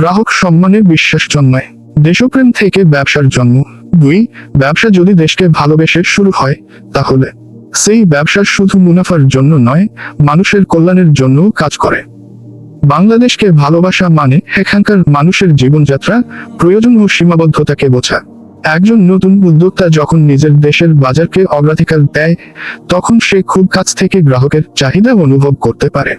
গ্রাহক সম্মানে বিশ্বাস জন্মায়। দেশপ্রেম থেকে ব্যবসার জন্ম। দুই, ব্যবসা যদি দেশকে ভালোবেসে শুরু হয়, তাহলে। সেই ব্যবসা শুধু মুনাফার জন্য নয়, মানুষের কল্যাণের জন্যও কাজ করে। বাংলাদেশকে ভালোবাসা মানে এখানকার মানুষের জীবনযাত্রা, প্রয়োজন ও সীমাবদ্ধতাকে বোঝা। একজন নতুন উদ্যোক্তা যখন নিজের দেশের বাজারকে অগ্রাধিকার দেয়, তখন সে খুব কাছ থেকে গ্রাহকের চাহিদা অনুভব করতে পারে।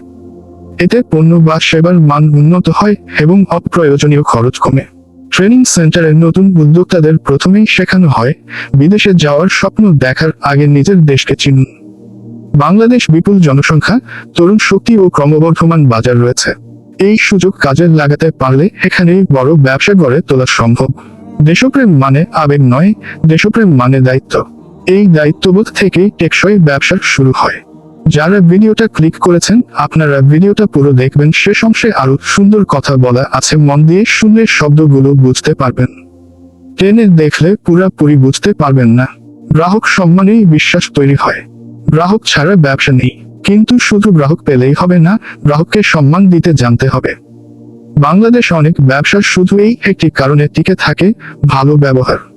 এতে পণ্য বা সেবার মান উন্নত হয় এবং অপ্রয়োজনীয় খরচ কমে। ট্রেনিং সেন্টারে নতুন উদ্যোক্তাদের প্রথমেই শেখানো হয়, বিদেশে যাওয়ার স্বপ্ন দেখার আগে নিজের দেশকে চিনুন। বাংলাদেশ বিপুল জনসংখ্যা, তরুণ শক্তি ও ক্রমবর্ধমান বাজার রয়েছে। এই সুযোগ কাজে লাগাতে পারলে এখানেই বড় ব্যবসা গড়ে তোলা সম্ভব। দেশপ্রেম মানে আবেগ নয়, দেশপ্রেম মানে দায়িত্ব। এই দায়িত্ববোধ থেকেই টেকসই ব্যবসা শুরু হয়। যারা ভিডিওটা ক্লিক করেছেন, আপনারা ভিডিওটা পুরো দেখবেন শেষ অংশে আরও সুন্দর কথা বলা আছে, মন দিয়ে শুনলে শব্দগুলো বুঝতে পারবেন। টেনে দেখলে পুরাপুরি বুঝতে পারবেন না। গ্রাহক সম্মানেই বিশ্বাস তৈরি হয়। গ্রাহক ছাড়া ব্যবসা নেই। কিন্তু শুধু গ্রাহক পেলেই হবে না, গ্রাহককে সম্মান দিতে জানতে হবে। বাংলাদেশ অনেক ব্যবসা শুধু এই একটি কারণে টিকে থাকে, ভালো ব্যবহার।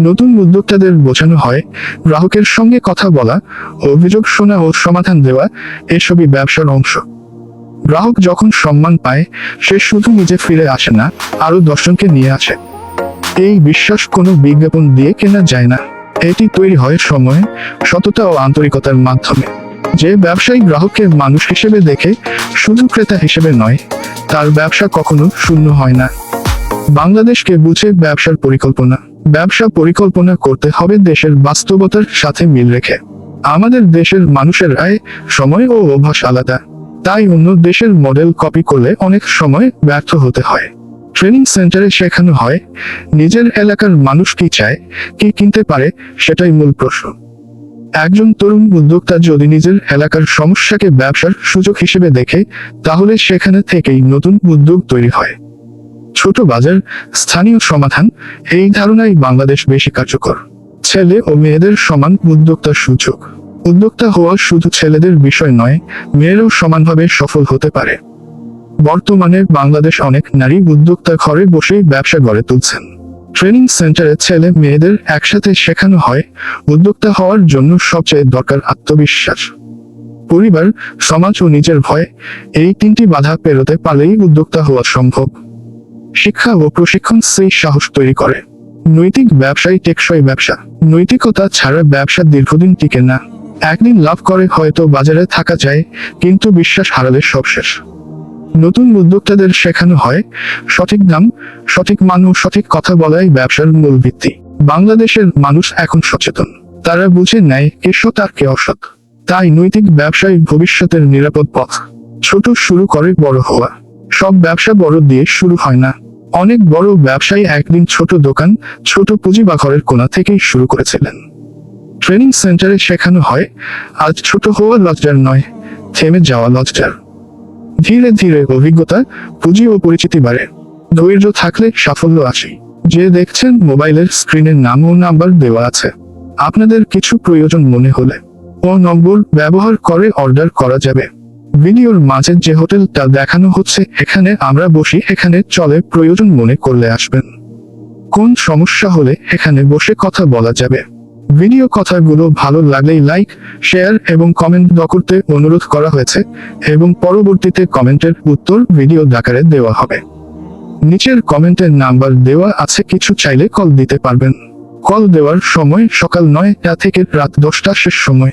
নতুন উদ্যোক্তাদের বোঝানো হয়, গ্রাহকের সঙ্গে কথা বলা, অভিযোগ শোনা ও সমাধান দেওয়া এসবই ব্যবসার অংশ। গ্রাহক যখন সম্মান পায়, সে শুধু নিজে ফিরে আসে না আরও দর্শনকে নিয়ে আসে। এই বিশ্বাস কোনো বিজ্ঞাপন দিয়ে কেনা যায় না। এটি তৈরি হয় সময়ে, সততা ও আন্তরিকতার মাধ্যমে। যে ব্যবসায়ী গ্রাহককে মানুষ হিসেবে দেখে শুধু ক্রেতা হিসেবে নয়, তার ব্যবসা কখনো শূন্য হয় না। বাংলাদেশকে বুঝে ব্যবসার পরিকল্পনা। ব্যবসা পরিকল্পনা করতে হবে দেশের বাস্তবতার সাথে মিল রেখে। আমাদের দেশের মানুষের আয় সময় ও অভ্যাস আলাদা। তাই অন্য দেশের মডেল কপি করলে অনেক সময় ব্যর্থ হতে হয়। ট্রেনিং সেন্টারে শেখানো হয়, নিজের এলাকার মানুষ কি চায়, কি কিনতে পারে, সেটাই মূল প্রশ্ন। একজন তরুণ উদ্যোক্তা যদি নিজের এলাকার সমস্যাকে ব্যবসার সুযোগ হিসেবে দেখে, তাহলে সেখানে থেকেই নতুন উদ্যোগ তৈরি হয়। ছোট বাজার, স্থানীয় সমাধান, এই ধারণাই বাংলাদেশ বেশি কার্যকর। ছেলে ও মেয়েদের সমান উদ্যোক্তার সুযোগ উদ্যোক্তা হওয়া শুধু ছেলেদের বিষয় নয়, মেয়েরাও সমানভাবে সফল হতে পারে। বর্তমানে বাংলাদেশ অনেক নারী উদ্যোক্তা ঘরে বসেই ব্যবসা গড়ে তুলছেন। ট্রেনিং সেন্টারে ছেলে মেয়েদের একসাথে শেখানো হয়, উদ্যোক্তা হওয়ার জন্য সবচেয়ে দরকার আত্মবিশ্বাস। পরিবার, সমাজ ও নিজের ভয়, এই তিনটি বাধা পেরোতে পারলেই উদ্যোক্তা হওয়া সম্ভব। শিক্ষা ও প্রশিক্ষণ সেই সাহস তৈরি করে। নৈতিক ব্যবসায় টেকসই ব্যবসা। নৈতিকতা ছাড়া ব্যবসা দীর্ঘদিন টিকে না। একদিন লাভ করে হয়তো বাজারে থাকা যায়, কিন্তু বিশ্বাস হারালে সব শেষ। নতুন উদ্যোক্তাদের শেখানো হয়, সঠিক দাম, সঠিক মান ও সঠিক কথা বলাই ব্যবসার মূল ভিত্তি। বাংলাদেশের মানুষ এখন সচেতন। তারা বুঝে নেয়, কে সৎ আর কে অসৎ। তাই নৈতিক ব্যবসায় ভবিষ্যতের নিরাপদ পথ। ছোট শুরু করে বড় হওয়া। সব ব্যবসা বড় দিয়ে শুরু হয় না। অনেক বড় ব্যবসায়ী একদিন ছোট দোকান, ছোট পুঁজি বা ঘরের কোণা থেকেই শুরু করেছিলেন। ট্রেনিং সেন্টারে শেখানো হয়, আজ ছোট হওয়া লজ্জার নয়, থেমে যাওয়া লজ্জার। ধীরে ধীরে অভিজ্ঞতা, পুঁজি ও পরিচিতি বাড়ে। ধৈর্য থাকলে সাফল্য আসে। যে দেখছেন মোবাইলের স্ক্রিনের নাম ও নাম্বার দেওয়া আছে। আপনাদের কিছু প্রয়োজন মনে হলে ও নম্বর ব্যবহার করে অর্ডার করা যাবে। ভিডিওর মাঝে যে হোটেলটা দেখানো হচ্ছে, এখানে আমরা বসি, এখানে চলে প্রয়োজন মনে করলে আসবেন। কোন সমস্যা হলে এখানে বসে কথা বলা যাবে। ভিডিও কথাগুলো ভালো লাগলেই লাইক, শেয়ার এবং কমেন্ট দ করতে অনুরোধ করা হয়েছে এবং পরবর্তীতে কমেন্টের উত্তর ভিডিও আকারে দেওয়া হবে। নিচের কমেন্টের নাম্বার দেওয়া আছে, কিছু চাইলে কল দিতে পারবেন। কল দেওয়ার সময় সকাল নয়টা থেকে রাত দশটা শেষ সময়।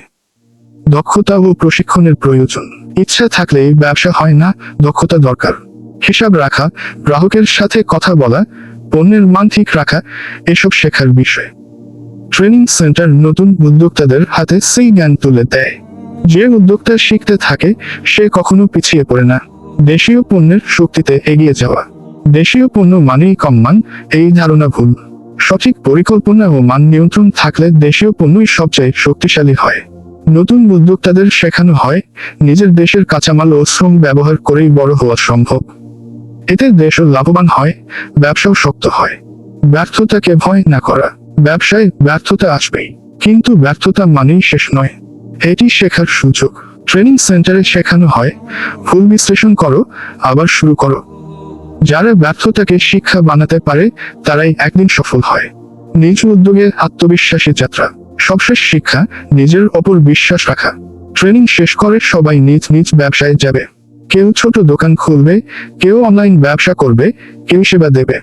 দক্ষতা ও প্রশিক্ষণের প্রয়োজন। ইচ্ছা থাকলে ব্যবসা হয় না, দক্ষতা দরকার। হিসাব রাখা, গ্রাহকের সাথে কথা বলা, পণ্যের মান ঠিক রাখা, এসব শেখার বিষয়। ট্রেনিং সেন্টার নতুন উদ্যোক্তাদের হাতে সেই জ্ঞান তুলে দেয়। যে উদ্যোক্তা শিখতে থাকে, সে কখনো পিছিয়ে পড়ে না। দেশীয় পণ্যের শক্তিতে এগিয়ে যাওয়া। দেশীয় পণ্য মানেই কম মান, এই ধারণা ভুল। সঠিক পরিকল্পনা ও মান নিয়ন্ত্রণ থাকলে দেশীয় পণ্যই সবচেয়ে শক্তিশালী হয়। নতুন উদ্যোক্তাদের শেখানো হয়, নিজের দেশের কাঁচামাল ও শ্রম ব্যবহার করেই বড় হওয়া সম্ভব। এতে দেশও লাভবান হয়, ব্যবসাও শক্ত হয়। ব্যর্থতাকে ভয় না করা, ব্যবসায় ব্যর্থতা আসবেই। কিন্তু ব্যর্থতা মানেই শেষ নয়, এটি শেখার সুযোগ। ট্রেনিং সেন্টারে শেখানো হয়, ভুল বিশ্লেষণ করো, আবার শুরু করো। যারা ব্যর্থতাকে শিক্ষা বানাতে পারে, তারাই একদিন সফল হয়। নিজ উদ্যোগে আত্মবিশ্বাসী যাত্রা। সবশেষ শিক্ষা, নিজের ওপর বিশ্বাস রাখা। ট্রেনিং শেষ করে সবাই নিজ নিজ ব্যবসায় যাবে। কেউ ছোট দোকান খুলবে, কেউ অনলাইন ব্যবসা করবে, কেউ সেবা দেবে।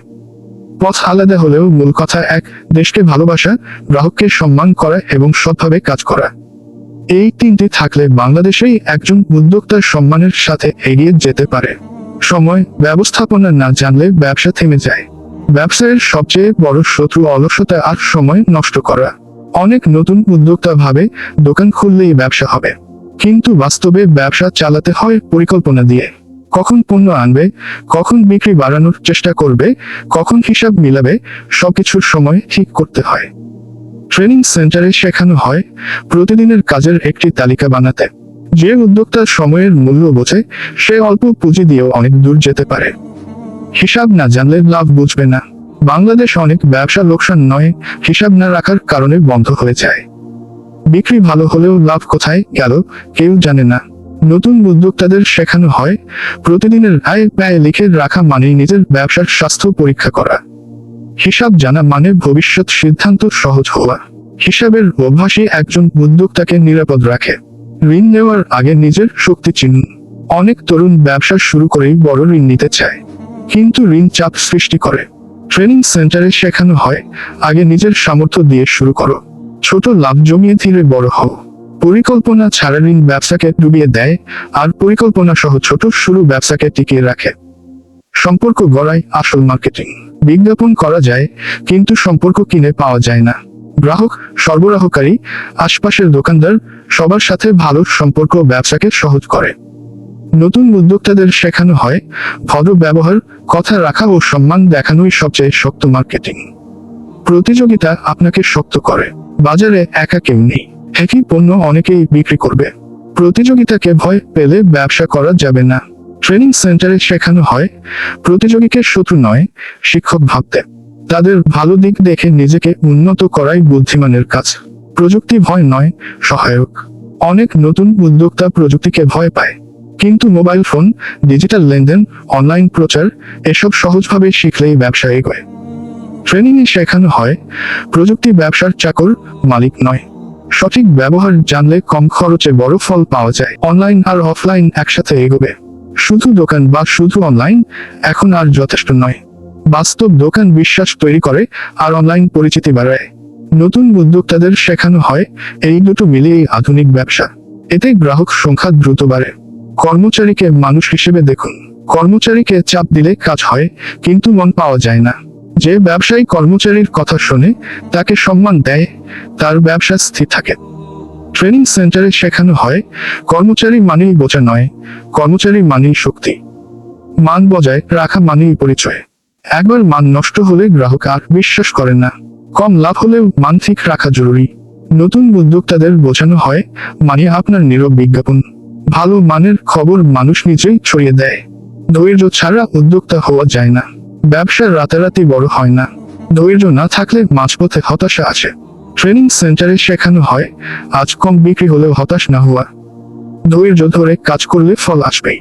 পথ আলাদা হলেও মূল কথা এক, দেশকে ভালোবাসা, গ্রাহককে সম্মান করা এবং সৎভাবে কাজ করা। এই তিনটি থাকলে বাংলাদেশেই একজন উদ্যোক্তার সম্মানের সাথে এগিয়ে যেতে পারে। সময়, ব্যবস্থাপনা না জানলে ব্যবসা থেমে যায়। ব্যবসায়ের সবচেয়ে বড় শত্রু অলসতা আর সময় নষ্ট করা। অনেক নতুন উদ্যোক্তা ভাবে দোকান খুললেই ব্যবসা হবে। কিন্তু বাস্তবে ব্যবসা চালাতে হয় পরিকল্পনা দিয়ে। কখন পণ্য আনবে, কখন বিক্রি বাড়ানোর চেষ্টা করবে, কখন হিসাব মিলাবে, সবকিছুর সময় ঠিক করতে হয়। ট্রেনিং সেন্টারে শেখানো হয় প্রতিদিনের কাজের একটি তালিকা বানাতে। যে উদ্যোক্তা সময়ের মূল্য বোঝে, সে অল্প পুঁজি দিয়েও অনেক দূর যেতে পারে। হিসাব না জানলে লাভ বুঝবে না। বাংলাদেশ অনেক ব্যবসা লোকসান নয়, হিসাব না রাখার কারণে বন্ধ হয়ে যায়। বিক্রি ভালো হলেও লাভ কোথায় গেল কেউ জানে না। নতুন উদ্যোক্তাদের শেখানো হয়, প্রতিদিনের আয় ব্যয় লিখে রাখা মানেই নিজের ব্যবসার স্বাস্থ্য পরীক্ষা করা। হিসাব জানা মানে ভবিষ্যৎ সিদ্ধান্ত সহজ হওয়া। হিসাবের অভ্যাসই একজন উদ্যোক্তাকে নিরাপদ রাখে। ঋণ নেওয়ার আগে নিজের শক্তি চিহ্ন অনেক তরুণ ব্যবসা শুরু করেই বড় ঋণ নিতে চায়, কিন্তু ঋণ চাপ সৃষ্টি করে। ট্রেনিং সেন্টারে শেখানো হয়, আগে নিজের সামর্থ্য দিয়ে শুরু করো। ছোট লাভ জমিয়ে ধীরে বড় হও। পরিকল্পনা ছাড়া ঋণ ব্যবসাকে ডুবিয়ে দেয়, আর পরিকল্পনা সহ ছোট শুরু ব্যবসাকে টিকিয়ে রাখে। সম্পর্ক গড়াই আসল মার্কেটিং। বিজ্ঞাপন করা যায়, কিন্তু সম্পর্ক কিনে পাওয়া যায় না। গ্রাহক, সরবরাহকারী, আশপাশের দোকানদার সবার সাথে ভালো সম্পর্ক ব্যবসাকে সহজ করে। নতুন উদ্যোক্তাদের শেখানো হয় ভদ্র ব্যবহার কথা রাখা ও সম্মান দেখানোই সবচেয়ে শক্ত মার্কেটিং। প্রতিযোগিতা আপনাকে শক্ত করে। বাজারে একা কেউ নেই। একই পণ্য অনেকেই বিক্রি করবে। প্রতিযোগিতাকে ভয় পেলে ব্যবসা করা যাবে না। ট্রেনিং সেন্টারে শেখানো হয়, প্রতিযোগীকে শত্রু নয়, শিক্ষক ভাবতে। তাদের ভালো দিক দেখে নিজেকে উন্নত করাই বুদ্ধিমানের কাজ। প্রযুক্তি ভয় নয়, সহায়ক। অনেক নতুন উদ্যোক্তা প্রযুক্তিকে ভয় পায়। কিন্তু মোবাইল ফোন, ডিজিটাল লেনদেন, অনলাইন প্রচার, এসব সহজভাবে শিখলেই ব্যবসা এগোয় ট্রেনিং এ শেখানো হয়, প্রযুক্তি ব্যবসার চাকর মালিক নয়। সঠিক ব্যবহার জানলে কম খরচে বড় ফল পাওয়া যায়। অনলাইন আর অফলাইন একসাথে এগোবে। শুধু দোকান বা শুধু অনলাইন এখন আর যথেষ্ট নয়। বাস্তব দোকান বিশ্বাস তৈরি করে আর অনলাইন পরিচিতি বাড়ায়। নতুন উদ্যোক্তাদের শেখানো হয়, এই দুটো মিলিয়েই আধুনিক ব্যবসা। এতে গ্রাহক সংখ্যা দ্রুত বাড়ে। কর্মচারীকে মানুষ হিসেবে দেখুন। কর্মচারীকে চাপ দিলে কাজ হয়, কিন্তু মন পাওয়া যায় না। যে ব্যবসায়ী কর্মচারীর কথা শোনে, তাকে সম্মান দেয়, তার ব্যবসা স্থির থাকে। ট্রেনিং সেন্টারে শেখানো হয়, কর্মচারী মানেই বোঝা নয়, কর্মচারী মানেই শক্তি। মান বজায় রাখা মানেই পরিচয়। একবার মান নষ্ট হলে গ্রাহক আর বিশ্বাস করে না। কম লাভ হলেও মান ঠিক রাখা জরুরি। নতুন উদ্যোক্তাদের বোঝানো হয় মানে আপনার নীরব বিজ্ঞাপন। ভালো মানের খবর মানুষ নিজেই ছড়িয়ে দেয়। ধৈর্য ছাড়া উদ্যোক্তা হওয়া যায় না। ব্যবসা রাতারাতি বড় হয় না। ধৈর্য না থাকলে মাঝপথে হতাশা আছে। ট্রেনিং সেন্টারে শেখানো হয়, আজ কম বিক্রি হলেও হতাশ না হওয়া। ধৈর্য ধরে কাজ করলে ফল আসবেই।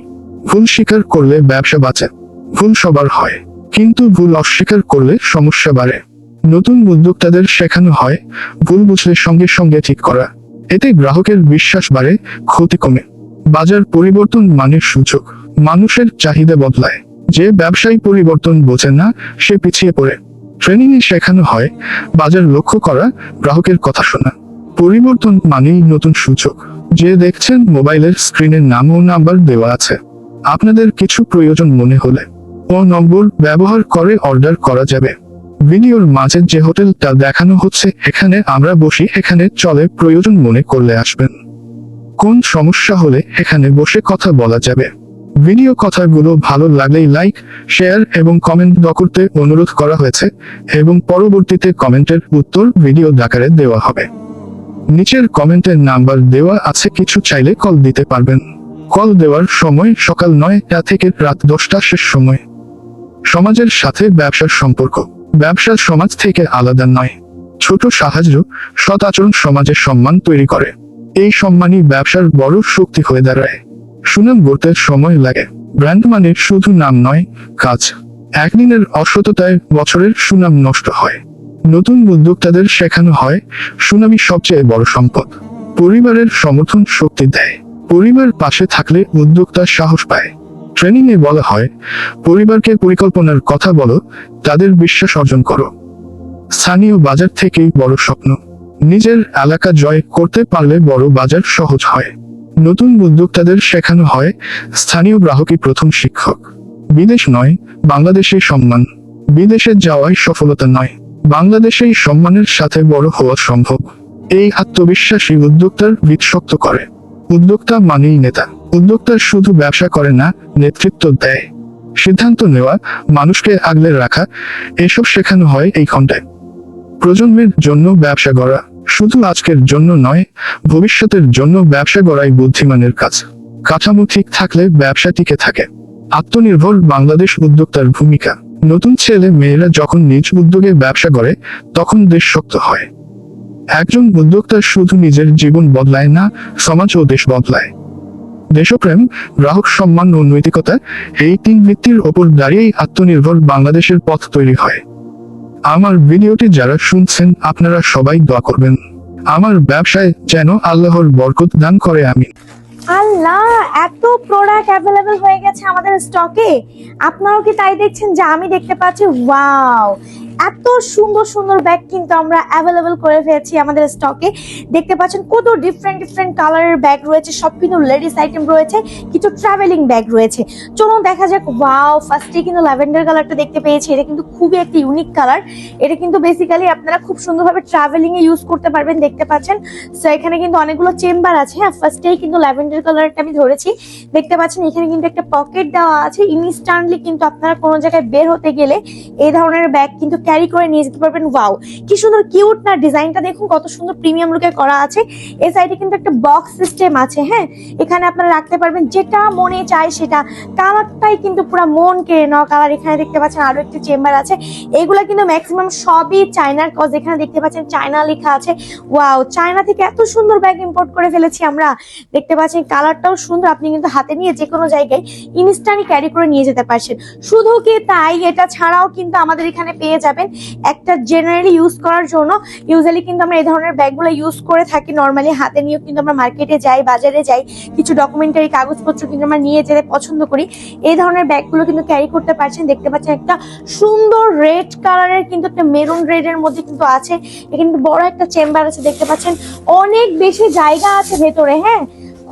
ভুল স্বীকার করলে ব্যবসা বাঁচে। ভুল সবার হয়, কিন্তু ভুল অস্বীকার করলে সমস্যা বাড়ে। নতুন উদ্যোক্তাদের শেখানো হয়, ভুল বুঝলে সঙ্গে সঙ্গে ঠিক করা। এতে গ্রাহকের বিশ্বাস বাড়ে, ক্ষতি কমে। বাজার পরিবর্তন মানে সূচক। মানুষের চাহিদা বদলায়। যে ব্যবসায়ী পরিবর্তন বোঝে না, সে পিছিয়ে পড়ে। ট্রেনিং এ শেখানো হয়, বাজার লক্ষ্য করা, গ্রাহকের কথা শোনা। পরিবর্তন মানেই নতুন সূচক। যে দেখছেন মোবাইলের স্ক্রিনের নাম ও নাম্বার দেওয়া আছে। আপনাদের কিছু প্রয়োজন মনে হলে। ও নম্বর ব্যবহার করে অর্ডার করা যাবে। ভিডিওর মাঝে যে হোটেলটা দেখানো হচ্ছে, এখানে আমরা বসি, এখানে চলে প্রয়োজন মনে করলে আসবেন। কোন সমস্যা হলে এখানে বসে কথা বলা যাবে? ভিডিও কথাগুলো ভালো লাগলেই লাইক, শেয়ার এবং কমেন্ট দ করতে অনুরোধ করা হয়েছে এবং পরবর্তীতে কমেন্টের উত্তর ভিডিও আকারে দেওয়া হবে। নিচের কমেন্টের নাম্বার দেওয়া আছে, কিছু চাইলে কল দিতে পারবেন। কল দেওয়ার সময় সকাল নয়টা থেকে রাত দশটা শেষ সময়। সমাজের সাথে ব্যবসার সম্পর্ক। ব্যবসা সমাজ থেকে আলাদা নয়। ছোট সাহায্য সৎ আচরণ সমাজের সম্মান তৈরি করে। এই সম্মানই ব্যবসার বড় শক্তি হয়ে দাঁড়ায়। সুনাম গড়তে সময় লাগে। ব্র্যান্ড মানে শুধু নাম নয়, কাজ। একদিনের অসততায় বছরের সুনাম নষ্ট হয়। নতুন উদ্যোক্তাদের শেখানো হয় সুনামি সবচেয়ে বড় সম্পদ। পরিবারের সমর্থন শক্তি দেয়। পরিবার পাশে থাকলে উদ্যোক্তা সাহস পায়। ট্রেনিং এ বলা হয়, পরিবারকে পরিকল্পনার কথা বলো, তাদের বিশ্বাস অর্জন করো। স্থানীয় বাজার থেকেই বড় স্বপ্ন। নিজের এলাকা জয় করতে পারলে বড় বাজার সহজ হয়। নতুন উদ্যোক্তাদের শেখানো হয়, স্থানীয় গ্রাহকই প্রথম শিক্ষক। বিদেশ নয়, বাংলাদেশে সম্মান। বিদেশে যাওয়াই সফলতা নয়, বাংলাদেশেই সম্মানের সাথে বড় হওয়া সম্ভব। এই আত্মবিশ্বাসী উদ্যোক্তার ভিত শক্ত করে। উদ্যোক্তা মানেই নেতা। উদ্যোক্তা শুধু ব্যবসা করে না, নেতৃত্ব দেয়। সিদ্ধান্ত নেওয়া, মানুষকে আগলে রাখা, এসব শেখানো হয় এই খণ্ডায় প্রজন্মের জন্য ব্যবসা গড়া। শুধু আজকের জন্য নয়, ভবিষ্যতের জন্য ব্যবসা গড়াই বুদ্ধিমানের কাজ। কাঠামো ঠিক থাকলে ব্যবসা টিকে থাকে। আত্মনির্ভর বাংলাদেশ উদ্যোক্তার ভূমিকা। নতুন ছেলে মেয়েরা যখন নিজ উদ্যোগে ব্যবসা করে, তখন দেশ শক্ত হয়। একজন উদ্যোক্তা শুধু নিজের জীবন বদলায় না, সমাজ ও দেশ বদলায়। দেশপ্রেম, গ্রাহক সম্মান ও নৈতিকতা এই তিন ভিত্তির ওপর দাঁড়িয়েই আত্মনির্ভর বাংলাদেশের পথ তৈরি হয়। আমার ভিডিওটি যারা শুনছেন, আপনারা সবাই দোয়া করবেন। আমার ব্যবসায় যেন আল্লাহর বরকত দান করে আমি আল্লাহ, এত প্রোডাক্ট অ্যাভেলেবেল হয়ে গেছে আমাদের স্টকে আপনারাও কি তাই দেখছেন? যে আমি দেখতে পাচ্ছি ওয়াও এত সুন্দর সুন্দর ব্যাগ কিন্তু আমরা অ্যাভেলেবেল করে ফেলেছি আমাদের স্টকে দেখতে পাচ্ছেন কত ডিফারেন্ট ডিফারেন্ট কালারের ব্যাগ রয়েছে, সব কিন্তু লেডিস আইটেম রয়েছে, কিছু ট্রাভেলিং ব্যাগ রয়েছে। চলুন দেখা যাক ওয়াও ফার্স্টে কিন্তু ল্যাভেন্ডার কালারটা দেখতে পেয়েছি, এটা কিন্তু খুবই একটা ইউনিক কালার এটা কিন্তু বেসিক্যালি আপনারা খুব সুন্দরভাবে ট্রাভেলিং এ ইউজ করতে পারবেন, দেখতে পাচ্ছেন। সো এখানে কিন্তু অনেকগুলো চেম্বার আছে হ্যাঁ ফার্স্টেই কিন্তু ল্যাভেন্ডার কালারটা আমি ধরেছি। দেখতে পাচ্ছেন, এখানে কিন্তু একটা পকেট দেওয়া আছে। ইনস্ট্যান্টলি কিন্তু আপনারা কোনো জায়গায় বের হতে গেলে এই ধরনের ব্যাগ কিন্তু ক্যারি করে নিয়ে যেতে পারবেন। ওয়াও কি সুন্দর কিউট না। ডিজাইনটা দেখুন, কত সুন্দর প্রিমিয়াম লুকে করা আছে। এই সাইডে কিন্তু একটা বক্স সিস্টেম আছে হ্যাঁ? এখানে আপনারা রাখতে পারবেন, যেটা মনে চায় সেটা। কালারটাই কিন্তু পুরো মন কেড়ে নেওয়া কালার এখানে দেখতে পাচ্ছেন, আরও একটি চেম্বার আছে। এগুলো কিন্তু ম্যাক্সিমাম সবই চায়নার কজ এখানে দেখতে পাচ্ছেন চায়না লেখা আছে। ওয়াও চায়না থেকে এত সুন্দর ব্যাগ ইম্পোর্ট করে ফেলেছি আমরা। দেখতে পাচ্ছেন কালারটাও সুন্দর। আপনি কিন্তু হাতে নিয়ে যে কোনো জায়গায় ইনস্ট্যান্টলি ক্যারি করে নিয়ে যেতে পারছেন। শুধু কি তাই? এটা ছাড়াও কিন্তু আমাদের এখানে পেয়ে যাবেন। একটা জেনারেলি ইউজ করার জন্য ইউজুয়ালি কিন্তু আমরা এই ধরনের ব্যাগগুলো ইউজ করে থাকি। নর্মালি হাতে নিয়েও কিন্তু আমরা মার্কেটে যাই, বাজারে যাই। কিছু ডকুমেন্টারি কাগজপত্র কিন্তু আমরা নিয়ে যেতে পছন্দ করি। এই ধরনের ব্যাগগুলো কিন্তু ক্যারি করতে পারছেন। দেখতে পাচ্ছেন একটা সুন্দর রেড কালারের কিন্তু একটা মেরুন রেডের মধ্যে কিন্তু আছে। এখানে বড় একটা চেম্বার আছে। দেখতে পাচ্ছেন, অনেক বেশি জায়গা আছে ভেতরে হ্যাঁ?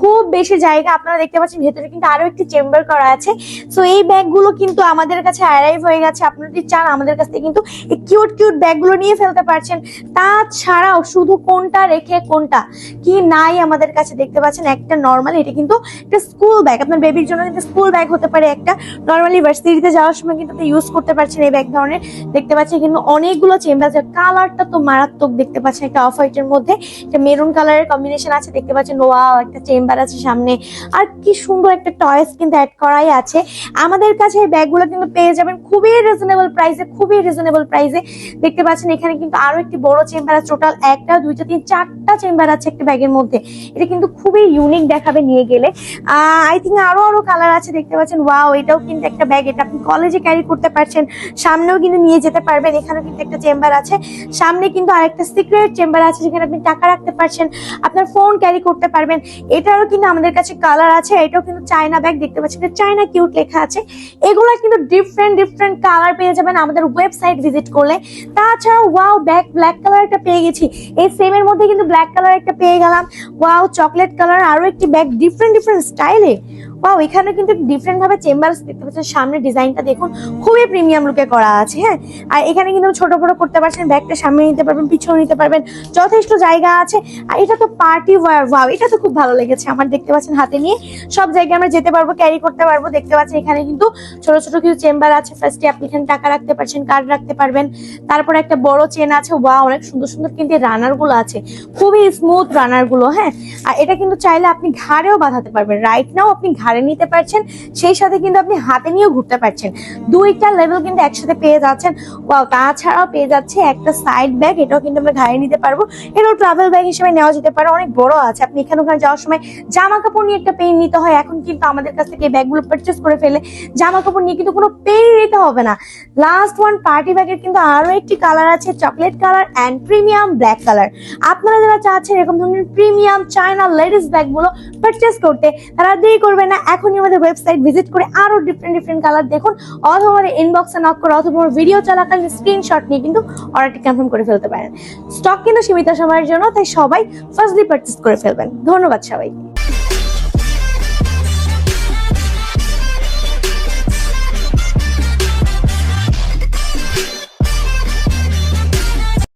খুব বেশি জায়গা আপনারা দেখতে পাচ্ছেন, ভেতরে কিন্তু আরও একটি চেম্বার করা আছে। সো এই ব্যাগগুলো কিন্তু আমাদের কাছে অ্যারাইভ হয়ে গেছে। আপনারা যদি চান, আমাদের কাছ থেকে কিন্তু এই কিউট কিউট ব্যাগগুলো নিয়ে ফেলতে পারছেন। তাছাড়াও শুধু কোনটা রেখে কোনটা কি নাই আমাদের কাছে দেখতে পাচ্ছেন, একটা নর্মাল এটা কিন্তু একটা স্কুল ব্যাগ আপনার বেবির জন্য কিন্তু স্কুল ব্যাগ হতে পারে একটা। নর্মালি ভার্সিটিতে যাওয়ার সময় কিন্তু আপনি ইউজ করতে পারছেন এই ব্যাগ ধরনের। দেখতে পাচ্ছেন কিন্তু অনেকগুলো চেম্বার আছে। কালারটা তো মারাত্মক দেখতে পাচ্ছেন, একটা অফ হোয়াইটের মধ্যে। একটা মেরুন কালারের কম্বিনেশন আছে। দেখতে পাচ্ছেন ওয়াও একটা চেম্বার আছে সামনে। আর কি সুন্দর একটা টয়েস কিন্তু অ্যাড করাই আছে। আমাদের কাছে এই ব্যাগগুলো কিন্তু পেয়ে যাবেন খুবই রিজনেবল প্রাইসে খুবই রিজনেবল প্রাইসে দেখতে পাচ্ছেন এখানে কিন্তু আরও একটি বড় চেম্বার আছে। টোটাল একটা, দুইটা, তিন, চারটা চেম্বার আছে একটা ব্যাগের মধ্যে। এটা কিন্তু খুবই ইউনিক দেখাবে নিয়ে গেলে। আই থিঙ্ক আরও আরও কালার আছে দেখতে পাচ্ছেন। ওয়াও এটাও কিন্তু একটা ব্যাগ এটা আপনি কলেজে ক্যারি করতে পারছেন। সামনেও কিন্তু নিয়ে যেতে পারবেন। এখানেও কিন্তু একটা চেম্বার আছে। সামনে কিন্তু আরেকটা সিক্রেট চেম্বার আছে যেখানে আপনি টাকা রাখতে পারছেন। আপনার ফোন ক্যারি করতে পারবেন। এটারও কিন্তু আমাদের কাছে কালার আছে, এটাও কিন্তু চায়না ব্যাগ দেখতে পাচ্ছি চায়না কিউট লেখা আছে। এগুলো কিন্তু ডিফারেন্ট ডিফারেন্ট কালার পেয়ে যাবেন আমাদের ওয়েবসাইট ভিজিট করলে। তাছাড়া ওয়াও ব্যাগ ব্ল্যাক কালার একটা পেয়ে গেছি। এই সেম এর মধ্যে কিন্তু ব্ল্যাক কালার একটা পেয়ে গেলাম। ওয়াও চকলেট কালার আরও একটি ব্যাগ ডিফারেন্ট ডিফারেন্ট স্টাইলে ওয়াও এখানে কিন্তু ডিফারেন্ট ভাবে চেম্বার দেখতে পাচ্ছেন। সামনে ডিজাইনটা দেখুন, খুবই প্রিমিয়াম লুকে করা আছে হ্যাঁ? আর এখানে কিন্তু ছোট বড় করতে পারছেন, ব্যাগটা সামনে নিতে পারবেন, পিছনে নিতে পারবেন, যথেষ্ট জায়গা আছে। আর এটা তো পার্টি ওয়ার ওয়াও এটা তো খুব ভালো লেগেছে আমার দেখতে পাচ্ছেন হাতে নিয়ে। সব জায়গায় আমরা যেতে পারব ক্যারি করতে পারব, দেখতে পাচ্ছেন এখানে কিন্তু ছোট ছোট কিছু চেম্বার আছে। ফার্স্টে আপনি এখানে টাকা রাখতে পারছেন কার্ড রাখতে পারবেন। তারপর একটা বড় চেন আছে ওয়া অনেক সুন্দর সুন্দর কিন্তু রানারগুলো আছে। খুবই স্মুথ রানারগুলো হ্যাঁ? আর এটা কিন্তু চাইলে আপনি ঘাড়েও বাঁধাতে পারবেন। রাইট নাও আপনি ঘাড়ে ঘাড়ে নিতে পারছেন, সেই সাথে কিন্তু আপনি হাতে নিয়েও ঘুরতে পারছেন। দুইটা লেভেল কিন্তু একসাথে পেয়ে যাচ্ছেন। ওয়াও তাছাড়াও পেয়ে যাচ্ছে একটা সাইড ব্যাগ এটাও কিন্তু আমরা ঘাড়ে নিতে পারব। এটাও ট্রাভেল ব্যাগ হিসেবে নেওয়া যেতে পারে, অনেক বড় আছে। আপনি এখানে ওখানে যাওয়ার সময় জামা কাপড় নিয়ে একটা পেন নিতে হয়। এখন কিন্তু আমাদের কাছ থেকে ব্যাগগুলো পারচেস করে ফেলে জামা কাপড় নিয়ে কিন্তু কোনো পেন নিতে হবে না। লাস্ট ওয়ান পার্টি ব্যাগের কিন্তু আরও একটি কালার আছে chocolate colour and premium black colour আপনারা যারা চাচ্ছেন এরকম ধরনের প্রিমিয়াম চায়না লেডিস ব্যাগগুলো পারচেস করতে, তারা দেরি করবে না। এখনই আমাদের ওয়েবসাইট ভিজিট করে আরও ডিফারেন্ট ডিফারেন্ট কালার দেখুন। অথবা আমাদের ইনবক্সে নক করে অথবা ভিডিও চলাকালীন স্ক্রিনশট নিয়ে কিন্তু অর্ডারটি কনফার্ম করে ফেলতে পারেন। স্টক কিন্তু সীমিত সময়ের জন্য, তাই সবাই ফার্স্টলি পারচেস করে ফেলবেন। ধন্যবাদ সবাইকে।